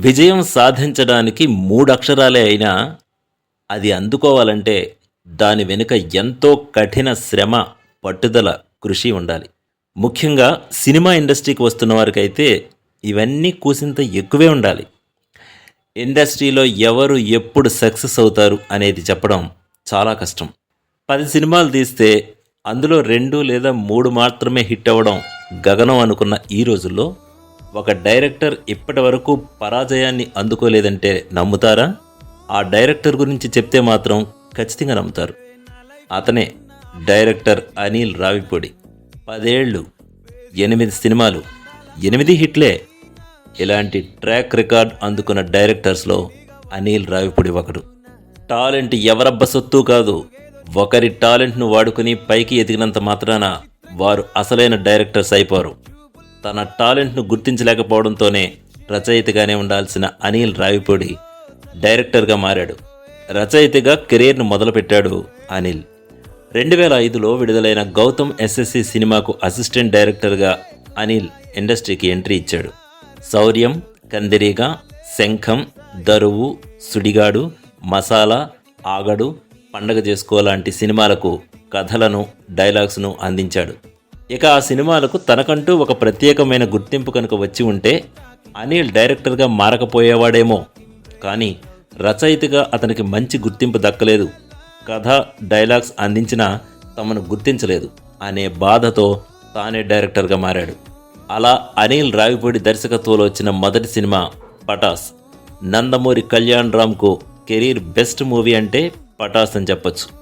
విజయం సాధించడానికి మూడు అక్షరాలే అయినా అది అందుకోవాలంటే దాని వెనుక ఎంతో కఠిన శ్రమ పట్టుదల కృషి ఉండాలి. ముఖ్యంగా సినిమా ఇండస్ట్రీకి వస్తున్న వారికైతే ఇవన్నీ కూసింత ఎక్కువే ఉండాలి. ఇండస్ట్రీలో ఎవరు ఎప్పుడు సక్సెస్ అవుతారు అనేది చెప్పడం చాలా కష్టం. పది సినిమాలు తీస్తే అందులో రెండు లేదా మూడు మాత్రమే హిట్ అవ్వడం గగనం అనుకున్న ఈ రోజుల్లో ఒక డైరెక్టర్ ఇప్పటి వరకు పరాజయాన్ని అందుకోలేదంటే నమ్ముతారా? ఆ డైరెక్టర్ గురించి చెప్తే మాత్రం ఖచ్చితంగా నమ్ముతారు. అతనే డైరెక్టర్ అనిల్ రావిపూడి. పదేళ్ళు ఎనిమిది సినిమాలు ఎనిమిది హిట్లే. ఇలాంటి ట్రాక్ రికార్డ్ అందుకున్న డైరెక్టర్స్లో అనిల్ రావిపూడి ఒకడు. టాలెంట్ ఎవరబ్బ సొత్తు కాదు. ఒకరి టాలెంట్ను వాడుకుని పైకి ఎదిగినంత మాత్రాన వారు అసలైన డైరెక్టర్స్ అయిపోరు. తన టాలెంట్ను గుర్తించలేకపోవడంతోనే రచయితగానే ఉండాల్సిన అనిల్ రావిపూడి డైరెక్టర్గా మారాడు. రచయితగా కెరీర్ను మొదలుపెట్టాడు అనిల్. రెండు వేల ఐదులో విడుదలైన గౌతమ్ ఎస్ఎస్సి సినిమాకు అసిస్టెంట్ డైరెక్టర్గా అనిల్ ఇండస్ట్రీకి ఎంట్రీ ఇచ్చాడు. శౌర్యం కందిరీగా శంఖం దరువు సుడిగాడు మసాలా ఆగడు పండగ చేసుకోలాంటి సినిమాలకు కథలను డైలాగ్స్ను అందించాడు. ఇక ఆ సినిమాలకు తనకంటూ ఒక ప్రత్యేకమైన గుర్తింపు కనుక వచ్చి ఉంటే అనిల్ డైరెక్టర్గా మారకపోయేవాడేమో. కానీ రచయితగా అతనికి మంచి గుర్తింపు దక్కలేదు. కథ డైలాగ్స్ అందించినా తమను గుర్తించలేదు అనే బాధతో తానే డైరెక్టర్గా మారాడు. అలా అనిల్ రావిపూడి దర్శకత్వంలో వచ్చిన మొదటి సినిమా పటాస్. నందమూరి కళ్యాణ్ రామ్కు కెరీర్ బెస్ట్ మూవీ అంటే పటాస్ అని చెప్పొచ్చు.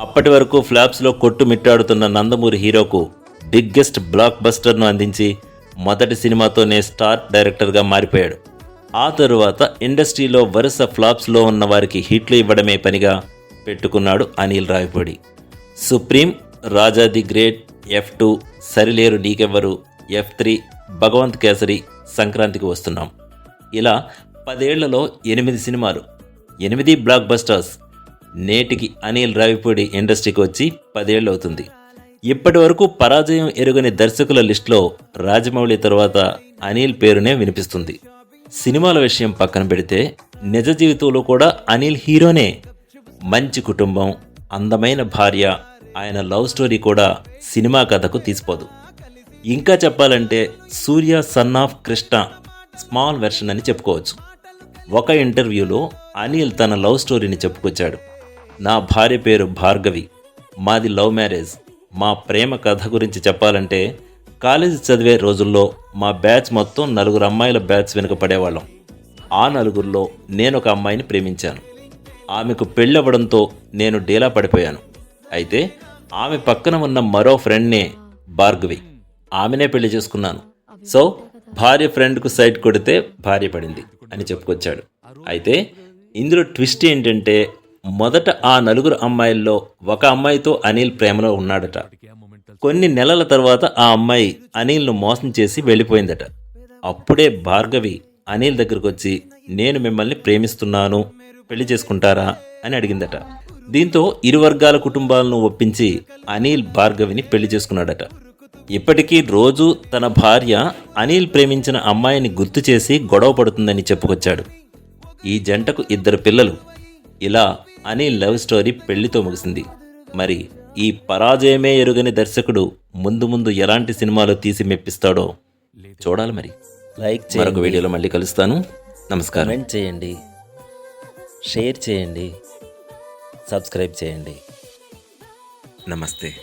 అప్పటి వరకు ఫ్లాప్స్లో కొట్టుమిట్టాడుతున్న నందమూరి హీరోకు బిగ్గెస్ట్ బ్లాక్ బస్టర్ను అందించి మొదటి సినిమాతోనే స్టార్ డైరెక్టర్గా మారిపోయాడు. ఆ తరువాత ఇండస్ట్రీలో వరుస ఫ్లాప్స్లో ఉన్న వారికి హిట్లు ఇవ్వడమే పనిగా పెట్టుకున్నాడు Anil Ravipudi. Supreme Raja the great F two Sarileru Neekevvaru F three Bhagavanth Kesari సంక్రాంతికి వస్తున్నాం. ఇలా పదేళ్ళలో ఎనిమిది సినిమాలు ఎనిమిది బ్లాక్ బస్టర్స్ నేటికి అనిల్ రావిపూడి ఇండస్ట్రీకి వచ్చి పదేళ్ళు అవుతుంది ఇప్పటి వరకు పరాజయం ఎరుగని దర్శకుల లిస్టులో రాజమౌళి తరువాత అనిల్ పేరునే వినిపిస్తుంది. సినిమాల విషయం పక్కన పెడితే నిజ జీవితంలో కూడా అనిల్ హీరోనే. మంచి కుటుంబం అందమైన భార్య ఆయన లవ్ స్టోరీ కూడా సినిమా కథకు తీసిపోదు. ఇంకా చెప్పాలంటే Surya son of Krishna small version అని చెప్పుకోవచ్చు. ఒక ఇంటర్వ్యూలో అనిల్ తన లవ్ స్టోరీని చెప్పుకొచ్చాడు. నా భార్య పేరు భార్గవి మాది లవ్ మ్యారేజ్. మా ప్రేమ కథ గురించి చెప్పాలంటే కాలేజీ చదివే రోజుల్లో మా బ్యాచ్ మొత్తం నలుగురు అమ్మాయిల బ్యాచ్ వెనుక పడేవాళ్ళం. ఆ నలుగురిలో నేను ఒక అమ్మాయిని ప్రేమించాను. ఆమెకు పెళ్ళవ్వడంతో నేను డీలా పడిపోయాను. అయితే ఆమె పక్కన ఉన్న మరో ఫ్రెండ్నే భార్గవి ఆమెనే పెళ్ళి చేసుకున్నాను. సో భార్య ఫ్రెండ్కు సైట్ కొడితే భార్య పడింది అని చెప్పుకొచ్చాడు. అయితే ఇందులో ట్విస్ట్ ఏంటంటే మొదట ఆ నలుగురు అమ్మాయిల్లో ఒక అమ్మాయితో అనిల్ ప్రేమలో ఉన్నాడట. కొన్ని నెలల తర్వాత ఆ అమ్మాయి అనిల్ను మోసం చేసి వెళ్ళిపోయిందట. అప్పుడే భార్గవి అనిల్ దగ్గరకు వచ్చి నేను మిమ్మల్ని ప్రేమిస్తున్నాను. పెళ్ళి చేసుకుంటారా? అని అడిగిందట. దీంతో ఇరు వర్గాల కుటుంబాలను ఒప్పించి అనిల్ భార్గవిని పెళ్ళి చేసుకున్నాడట. ఇప్పటికీ రోజు తన భార్య అనిల్ ప్రేమించిన అమ్మాయిని గుర్తు చేసి గొడవ పడుతుందని చెప్పుకొచ్చాడు. ఈ జంటకు ఇద్దరు పిల్లలు. ఇలా అనిల్ లవ్ స్టోరీ పెళ్ళితో ముగిసింది. మరి ఈ పరాజయమే ఎరుగని దర్శకుడు ముందు ముందు ఎలాంటి సినిమాలు తీసి మెప్పిస్తాడో చూడాలి మరి. లైక్ మరొక వీడియోలో మళ్ళీ కలుస్తాను. నమస్కారం. కమెంట్ చేయండి. షేర్ చేయండి. సబ్స్క్రైబ్ చేయండి. నమస్తే.